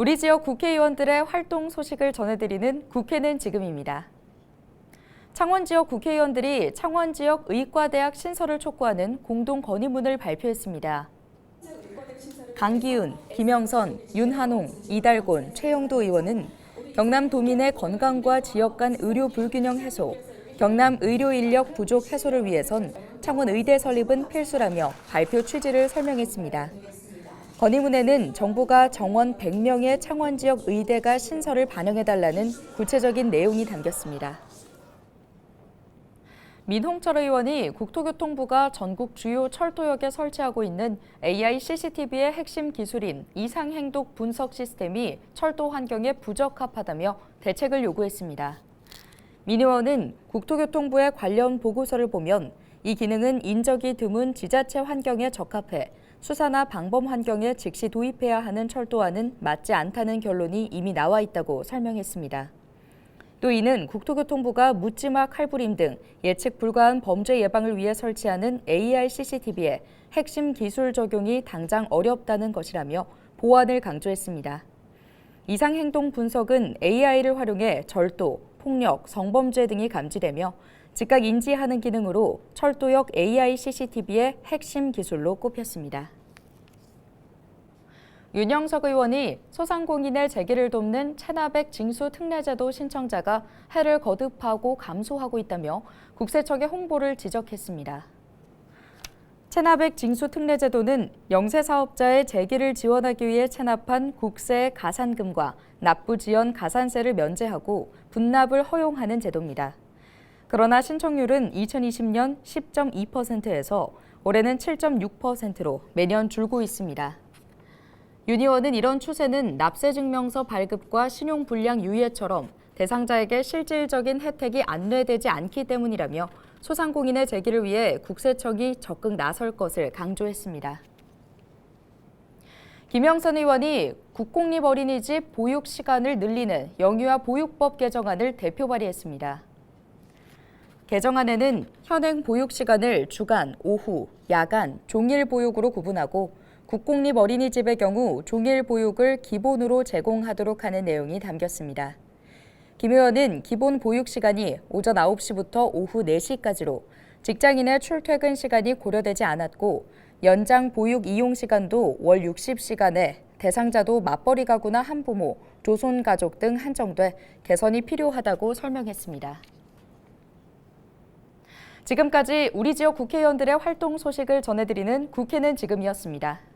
우리 지역 국회의원들의 활동 소식을 전해드리는 국회는 지금입니다. 창원 지역 국회의원들이 창원 지역 의과대학 신설을 촉구하는 공동 건의문을 발표했습니다. 강기훈, 김영선, 윤한홍, 이달곤, 최영도 의원은 경남 도민의 건강과 지역 간 의료 불균형 해소, 경남 의료 인력 부족 해소를 위해선 창원 의대 설립은 필수라며 발표 취지를 설명했습니다. 건의문에는 정부가 정원 100명의 창원 지역 의대가 신설을 반영해달라는 구체적인 내용이 담겼습니다. 민홍철 의원이 국토교통부가 전국 주요 철도역에 설치하고 있는 AI CCTV의 핵심 기술인 이상행동 분석 시스템이 철도 환경에 부적합하다며 대책을 요구했습니다. 민 의원은 국토교통부의 관련 보고서를 보면 이 기능은 인적이 드문 지자체 환경에 적합해 수사나 방범 환경에 즉시 도입해야 하는 철도와는 맞지 않다는 결론이 이미 나와 있다고 설명했습니다. 또 이는 국토교통부가 묻지마 칼부림 등 예측 불가한 범죄 예방을 위해 설치하는 AI CCTV의 핵심 기술 적용이 당장 어렵다는 것이라며 보완을 강조했습니다. 이상 행동 분석은 AI를 활용해 절도, 폭력, 성범죄 등이 감지되며 즉각 인지하는 기능으로 철도역 AI CCTV의 핵심 기술로 꼽혔습니다. 윤영석 의원이 소상공인의 재기를 돕는 체납액 징수 특례제도 신청자가 해를 거듭하고 감소하고 있다며 국세청의 홍보를 지적했습니다. 체납액 징수 특례제도는 영세 사업자의 재기를 지원하기 위해 체납한 국세 가산금과 납부 지연 가산세를 면제하고 분납을 허용하는 제도입니다. 그러나 신청률은 2020년 10.2%에서 올해는 7.6%로 매년 줄고 있습니다. 윤 의원은 이런 추세는 납세증명서 발급과 신용불량 유예처럼 대상자에게 실질적인 혜택이 안내되지 않기 때문이라며 소상공인의 재기를 위해 국세청이 적극 나설 것을 강조했습니다. 김영선 의원이 국공립 어린이집 보육 시간을 늘리는 영유아 보육법 개정안을 대표 발의했습니다. 개정안에는 현행 보육 시간을 주간, 오후, 야간, 종일 보육으로 구분하고 국공립 어린이집의 경우 종일 보육을 기본으로 제공하도록 하는 내용이 담겼습니다. 김 의원은 기본 보육 시간이 오전 9시부터 오후 4시까지로 직장인의 출퇴근 시간이 고려되지 않았고 연장 보육 이용 시간도 월 60시간에 대상자도 맞벌이 가구나 한부모, 조손 가족 등 한정돼 개선이 필요하다고 설명했습니다. 지금까지 우리 지역 국회의원들의 활동 소식을 전해드리는 국회는 지금이었습니다.